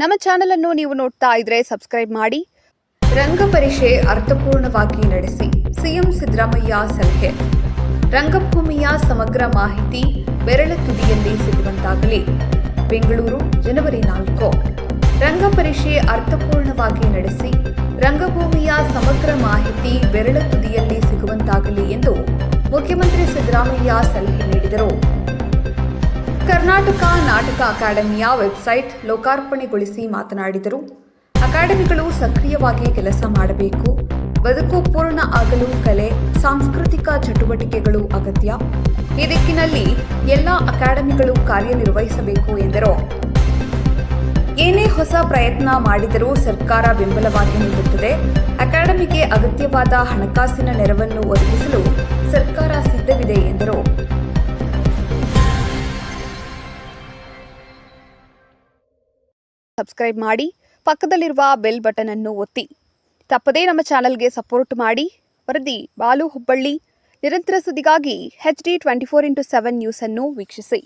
ನಮ್ಮ ಚಾನೆಲ್ ಅನ್ನು ನೀವು ನೋಡ್ತಾ ಇದ್ರೆ ಸಬ್ಸ್ಕ್ರೈಬ್ ಮಾಡಿ. ರಂಗ ಪರೀಕ್ಷೆ ಅರ್ಥಪೂರ್ಣವಾಗಿ ನಡೆಸಿ ಸಿಎಂ ಸಿದ್ದರಾಮಯ್ಯ ಸಲಹೆ. ರಂಗಭೂಮಿಯ ಸಮಗ್ರ ಮಾಹಿತಿ ಬೆರಳ ತುದಿಯಲ್ಲಿ ಸಿಗುವಂತಾಗಲಿ. ಬೆಂಗಳೂರು, ಜನವರಿ ನಾಲ್ಕು. ರಂಗ ಪರೀಕ್ಷೆ ಅರ್ಥಪೂರ್ಣವಾಗಿ ನಡೆಸಿ ರಂಗಭೂಮಿಯ ಸಮಗ್ರ ಮಾಹಿತಿ ಬೆರಳ ತುದಿಯಲ್ಲಿ ಸಿಗುವಂತಾಗಲಿ ಎಂದು ಮುಖ್ಯಮಂತ್ರಿ ಸಿದ್ದರಾಮಯ್ಯ ಸಲಹೆ ನೀಡಿದರು. ಕರ್ನಾಟಕ ನಾಟಕ ಅಕಾಡೆಮಿಯ ವೆಬ್ಸೈಟ್ ಲೋಕಾರ್ಪಣೆಗೊಳಿಸಿ ಮಾತನಾಡಿದರು. ಅಕಾಡೆಮಿಗಳು ಸಕ್ರಿಯವಾಗಿ ಕೆಲಸ ಮಾಡಬೇಕು. ಬದುಕು ಪೂರ್ಣ ಆಗಲು ಕಲೆ, ಸಾಂಸ್ಕೃತಿಕ ಚಟುವಟಿಕೆಗಳು ಅಗತ್ಯ. ಈ ದಿಕ್ಕಿನಲ್ಲಿ ಎಲ್ಲ ಅಕಾಡೆಮಿಗಳು ಕಾರ್ಯನಿರ್ವಹಿಸಬೇಕು ಎಂದರು. ಏನೇ ಹೊಸ ಪ್ರಯತ್ನ ಮಾಡಿದರೂ ಸರ್ಕಾರ ಬೆಂಬಲವಾಗಿ ನೀಡುತ್ತದೆ ಅಕಾಡೆಮಿಗೆ ಅಗತ್ಯವಾದ ಹಣಕಾಸಿನ ನೆರವನ್ನು ಒದಗಿಸಲು ಸರ್ಕಾರ ಸಿದ್ಧವಿದೆ ಎಂದರು. ಸಬ್ಸ್ಕ್ರೈಬ್ ಮಾಡಿ, ಪಕ್ಕದಲ್ಲಿರುವ ಬೆಲ್ ಬಟನ್ ಅನ್ನು ಒತ್ತಿ. ತಪ್ಪದೇ ನಮ್ಮ ಚಾನೆಲ್ಗೆ ಸಪೋರ್ಟ್ ಮಾಡಿ. ವರದಿ ಬಾಲು ಹುಬ್ಬಳ್ಳಿ. ನಿರಂತರ ಸುದ್ದಿಗಾಗಿ H D twenty four into seven news ಅನ್ನು ವೀಕ್ಷಿಸಿ.